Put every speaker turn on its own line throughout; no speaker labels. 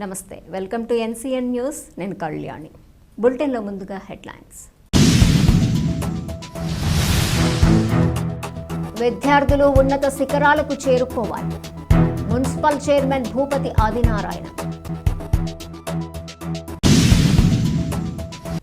నమస్తే welcome to NCN news. నేను కళ్యాణి. బులెటిన్లో ముందుగా హెడ్లైన్స్. విద్యార్థులు ఉన్నత శిఖరాలకు చేరుకోవాలి. Municipal chairman Bhupathi Adinarayana.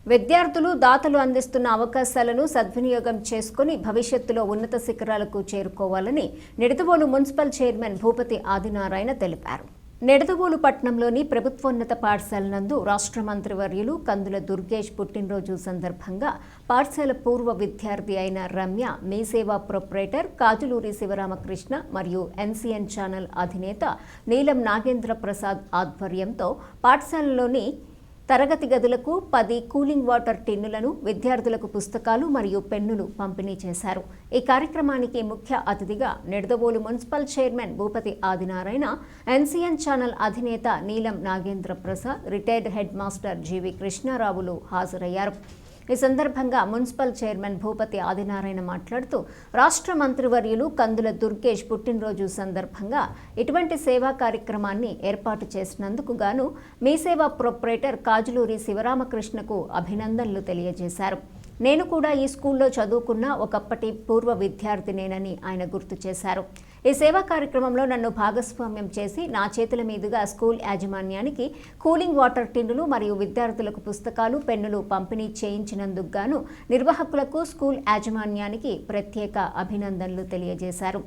విద్యార్థులు దాతలు అందిస్తున్న అవకాశాలను సద్వినియోగం చేసుకుని భవిష్యత్తులో ఉన్నత శిఖరాలకు చేరుకోవాలని నిడదవోలు మున్సిపల్ చైర్మన్ భూపతి ఆదినారాయణ తెలిపారు. నిడదవోలు పట్టణంలోని ప్రభుత్వోన్నత పాఠశాల నందు రాష్ట్ర మంత్రివర్యులు కందుల దుర్గేష్ పుట్టినరోజు సందర్భంగా పాఠశాల పూర్వ విద్యార్థి అయిన రమ్య మీ సేవా ప్రొపరేటర్ కాజులూరి శివరామకృష్ణ మరియు ఎన్సీఎన్ ఛానల్ అధినేత నీలం నాగేంద్ర ప్రసాద్ ఆధ్వర్యంతో పాఠశాలలోని తరగతి గదులకు పది కూలింగ్ వాటర్ టిన్నులను విద్యార్థులకు పుస్తకాలు మరియు పెన్నులు పంపిణీ చేశారు. ఈ కార్యక్రమానికి ముఖ్య అతిథిగా Nidadavolu municipal chairman Bhupathi Adinarayana NCN channel అధినేత Neelam Nagendra Prasad retired head master G కృష్ణారావులు హాజరయ్యారు. ఈ సందర్భంగా మున్సిపల్ చైర్మన్ భూపతి ఆదినారాయణ మాట్లాడుతూ రాష్ట్ర మంత్రివర్యులు కందుల దుర్గేష్ పుట్టినరోజు సందర్భంగా ఇటువంటి సేవా కార్యక్రమాన్ని ఏర్పాటు చేసినందుకు గాను మీ సేవా ప్రొపరేటర్ కాజులూరి శివరామకృష్ణకు అభినందనలు తెలియజేశారు. నేను కూడా ఈ స్కూల్లో చదువుకున్న ఒకప్పటి పూర్వ విద్యార్థినేనని ఆయన గుర్తు చేశారు. ఈ సేవా కార్యక్రమంలో నన్ను భాగస్వామ్యం చేసి నా చేతుల మీదుగా స్కూల్ యాజమాన్యానికి కూలింగ్ వాటర్ టిన్నులు మరియు విద్యార్థులకు పుస్తకాలు పెన్నులు పంపిణీ చేయించినందుకు గాను నిర్వాహకులకు స్కూల్ యాజమాన్యానికి ప్రత్యేక అభినందనలు తెలియజేశారు.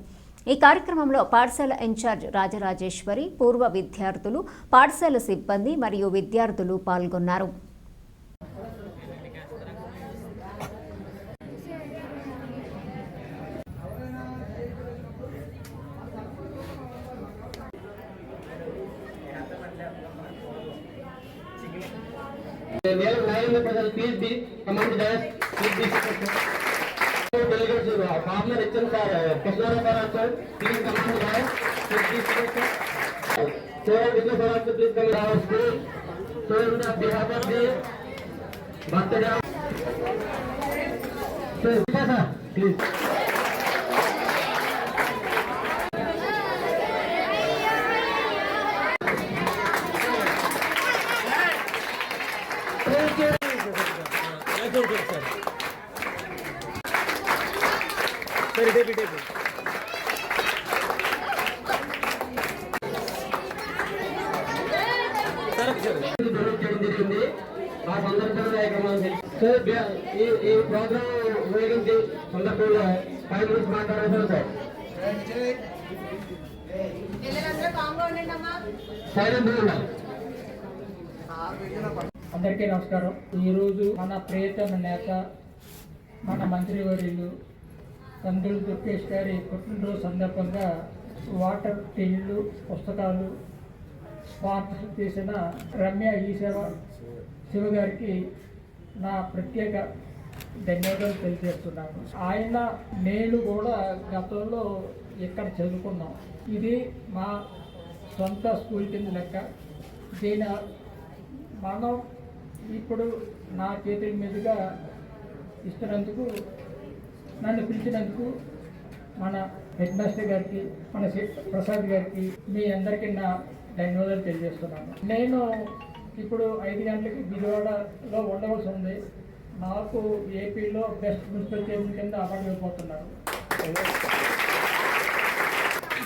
ఈ కార్యక్రమంలో పాఠశాల ఇన్ఛార్జ్ రాజరాజేశ్వరి పూర్వ విద్యార్థులు పాఠశాల సిబ్బంది మరియు విద్యార్థులు పాల్గొన్నారు.
be seated. So, Vishnu sir also, please come to our school. So, on the behalf of the birthday. So, Vishnu sir, please.
సరే టేపు
జరిగింది ఆ సందర్భంగా సో ఈ ప్రోగ్రామ్ ఉపయోగించి సందర్భంలో ఫైవ్ మినిట్స్ సార్
అందరికీ నమస్కారం. ఈరోజు మన ప్రియతమ నేత మన మంత్రివర్యులు కందులు దుర్గేష్ గారి పుట్టినరోజు సందర్భంగా వాటర్ టిన్లు పుస్తకాలు స్పాన్సర్ చేసిన రమ్య ఈశ్వర సేవ శివ గారికి నా ప్రత్యేక ధన్యవాదాలు తెలియజేస్తున్నాను. ఆయన నేను కూడా గతంలో ఇక్కడ చదువుకున్నాం. ఇది మా సొంత స్కూల్ కింద లెక్క. దీని మనం ఇప్పుడు నా చేతుల మీదుగా ఇస్తున్నందుకు నన్ను పిలిచినందుకు మన హెడ్ మాస్టర్ గారికి మన ప్రసాద్ గారికి మీ అందరికీ నా ధన్యవాదాలు తెలియజేస్తున్నాను. నేను ఇప్పుడు ఐదు గంటలకి విజయవాడలో ఉండవలసి ఉంది. నాకు ఏపీలో బెస్ట్ మున్సిపల్ చైర్మన్ కింద అవార్డు ఇవ్వబోతున్నారు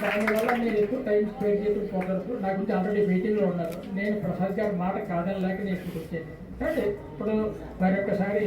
దానివల్ల మీరు ఎక్కువ టైం స్పెండ్ చేసి కుదరదు. నా గురించి ఆల్రెడీ మీటింగ్లో ఉన్నారు. నేను ప్రసాద్ గారి మాట కాదనలేక నేను ఇప్పుడు వచ్చాను. కానీ ఇప్పుడు మరొకసారి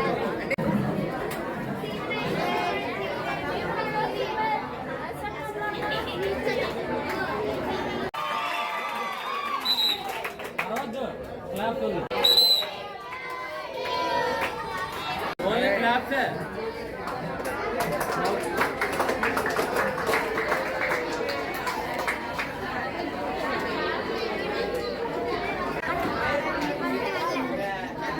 क्लैप करो
और क्लैप है